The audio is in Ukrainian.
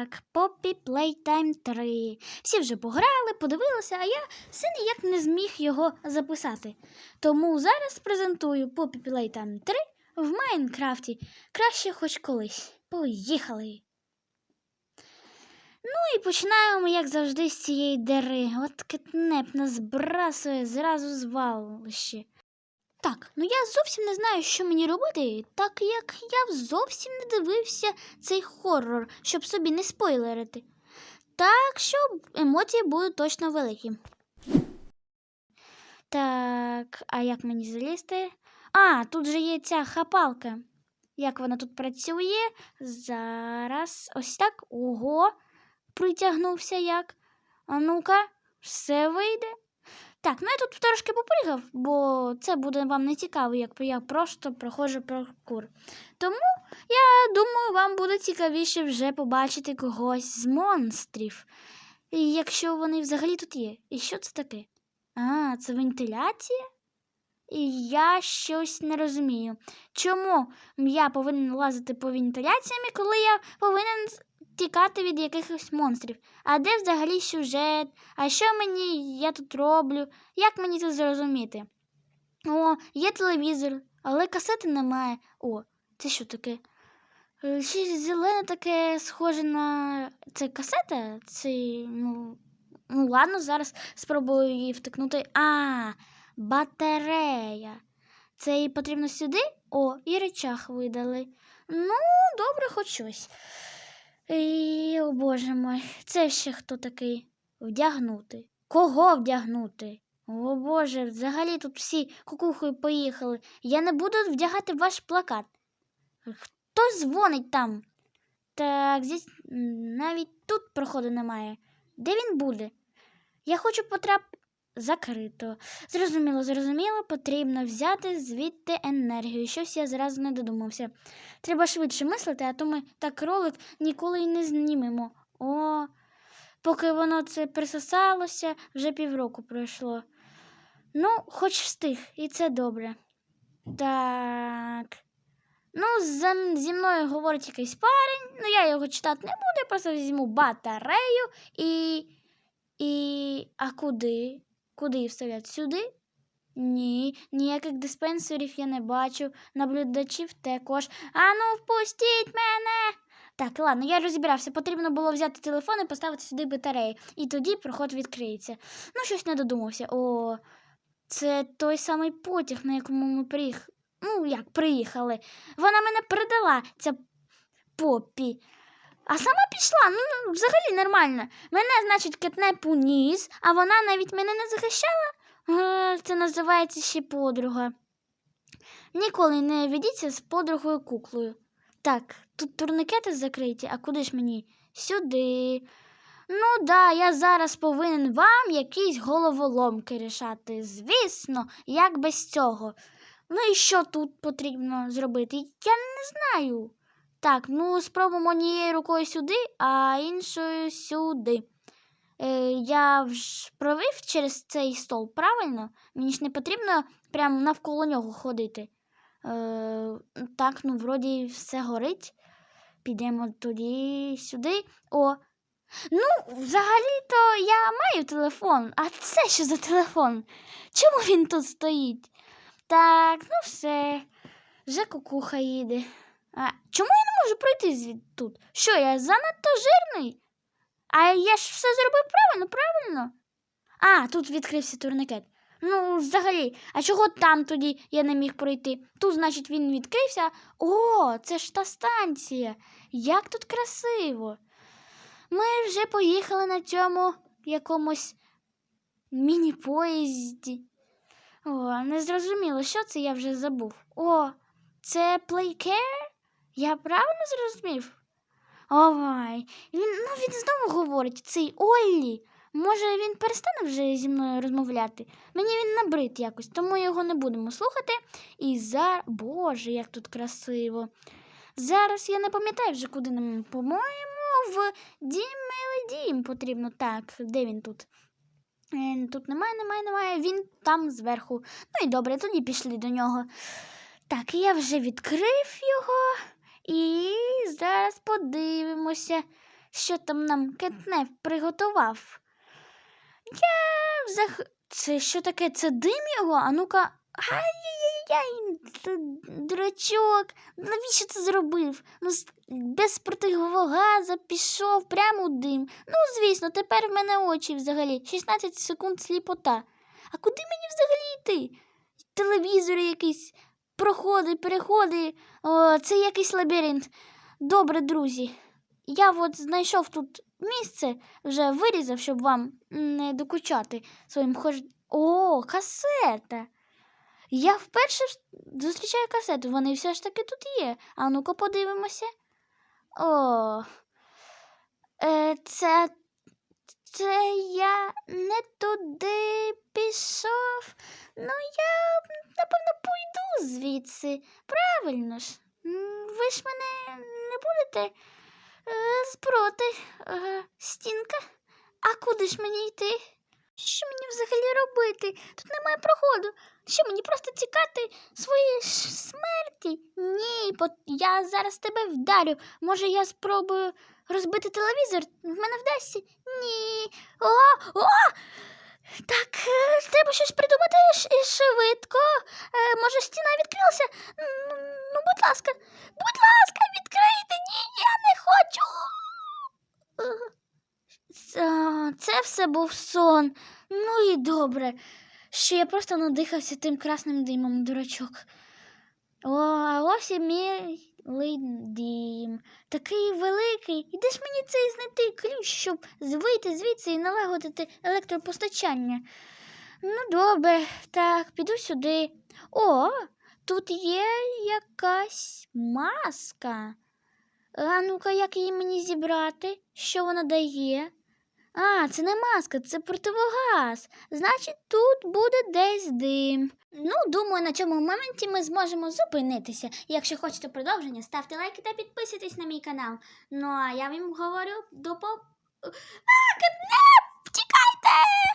Так, Poppy Playtime 3. Всі вже пограли, подивилися, а я все ніяк не зміг його записати. Тому зараз презентую Poppy Playtime 3 в Майнкрафті. Краще хоч колись. Поїхали. Ну і починаємо, як завжди, з цієї дери. От кетнеп нас брасує зразу з валищі. Так, ну я зовсім не знаю, що мені робити, так як я зовсім не дивився цей хоррор, щоб собі не спойлерити. Так що емоції будуть точно великі. Так, а як мені залізти? А, тут же є ця хапалка. Як вона тут працює? Зараз. Ось так. Ого, притягнувся як. А ну-ка, все вийде. Так, ну я тут трошки попригав, бо це буде вам не цікаво, як я просто проходжу паркур. Тому я думаю, вам буде цікавіше вже побачити когось з монстрів. Якщо вони взагалі тут є. І що це таке? А, це вентиляція? І я щось не розумію. Чому я повинен лазити по вентиляціями, коли я повинен тікати від якихось монстрів? А де взагалі сюжет? А що мені я тут роблю? Як мені це зрозуміти? О, є телевізор, але касети немає. О, це що таке? Е, Щось зелене таке схоже на. Це касета? Це, ну. Ну, ладно, зараз спробую її втикнути. А, батарея. Це їй потрібно сюди? О, і речах видали. Ну, добре, хоч щось. І, о боже мой, це ще хто такий? Вдягнути. Кого вдягнути? О Боже, взагалі тут всі кукухою поїхали. Я не буду вдягати ваш плакат. Хто дзвонить там? Так, здесь навіть тут проходу немає. Де він буде? Я хочу потрап... Закрито. Зрозуміло, зрозуміло, потрібно взяти звідти енергію. Щось я зразу не додумався. Треба швидше мислити, а то ми так ролик ніколи й не знімемо. О, поки воно це присосалося, вже півроку пройшло. Ну, хоч встиг, і це добре. Так. Ну, зі мною говорить якийсь парень, ну я його читати не буду, я просто візьму батарею і. І. А куди? Куди її вставляти? Сюди? Ні, ніяких диспенсерів я не бачу, наблюдачів також. Ану, впустіть мене. Так, ладно, я розібрався. Потрібно було взяти телефон і поставити сюди батарею. І тоді проход відкриється. Ну, щось не додумався. О, це той самий потяг, на якому ми приїхали. Ну, як приїхали. Вона мене передала, ця попі. А сама пішла, ну, взагалі нормально. Мене, значить, кетнеп уніс, а вона навіть мене не захищала. Е, Це називається ще подруга. Ніколи не ведіться з подругою куклою. Так, тут турникети закриті, а куди ж мені? Сюди. Ну да, я зараз повинен вам якісь головоломки рішати. Звісно, як без цього. Ну і що тут потрібно зробити? Я не знаю. Так, ну спробуємо однією рукою сюди, а іншою сюди. Е, я ж провів через цей стол, правильно? Мені ж не потрібно прямо навколо нього ходити. Е, так, ну, вроді все горить. Підемо тоді сюди. О. Ну, взагалі-то я маю телефон. А це що за телефон? Чому він тут стоїть? Так, ну все. Вже кукуха їде. А чому я не можу пройти тут? Що, я занадто жирний? А я ж все зробив правильно, правильно? А, тут відкрився турникет. Ну, взагалі, а чого там тоді я не міг пройти? Тут, значить, він відкрився. О, це ж та станція. Як тут красиво. Ми вже поїхали на цьому якомусь міні-поїзді. О, не зрозуміло, що це я вже забув. О, це плейкер? Я правильно зрозумів? Ой, він, ну він знову говорить, цей Оллі. Може, він перестане вже зі мною розмовляти? Мені він набрид якось, тому його не будемо слухати. І зараз. Боже, як тут красиво. Зараз я не пам'ятаю вже, куди нам, по-моєму, в дім Милий дім потрібно. Так, де він тут? Е, Тут немає, немає, немає. Він там зверху. Ну і добре, тоді пішли до нього. Так, я вже відкрив його. І зараз подивимося, що там нам кетнеп приготував. Я взах... Це що таке? Це дим його? А ну-ка. Ай-яй-яй, дурачок. Навіщо це зробив? Ну, без протигового газу пішов прямо у дим. Ну, звісно, тепер в мене очі взагалі. 16 секунд сліпота. А куди мені взагалі йти? Телевізор якийсь, проходи, переходи. О, це якийсь лабіринт. Добре, друзі. Я от знайшов тут місце, вже вирізав, щоб вам не докучати своїм хож... О, касета. Я вперше зустрічаю касету, вони все ж таки тут є. А ну-ка подивимося. О, е, це, це я не туди пішов. Ну, я напевно пойду звідси. Правильно ж. Ви ж мене не будете е, спроти. Е, стінка. А куди ж мені йти? Що мені взагалі робити? Тут немає проходу. Що мені просто тікати своєї смерті? Ні, я зараз тебе вдарю. Може, я спробую розбити телевізор? В мене вдасться? Ні. О, о! Так, е, треба щось придумати швидко. Е, може, стіна відкрилася? Ну, будь ласка, будь ласка, відкрийте. Ні, я не хочу. Це- все був сон. Ну і добре, що я просто надихався тим красним димом, дурачок. О, а ось і мій дім. Такий великий. І де ж мені цей знайти ключ, щоб вийти звідси і налагодити електропостачання? Ну, добре, так, піду сюди. О, тут є якась маска. А ну-ка, як її мені зібрати? Що вона дає? А, це не маска, це противогаз. Значить, тут буде десь дим. Ну, думаю, на цьому моменті ми зможемо зупинитися. Якщо хочете продовження, ставте лайки та підписуйтесь на мій канал. Ну а я вам говорю до по. А, кетнеп! Тікайте!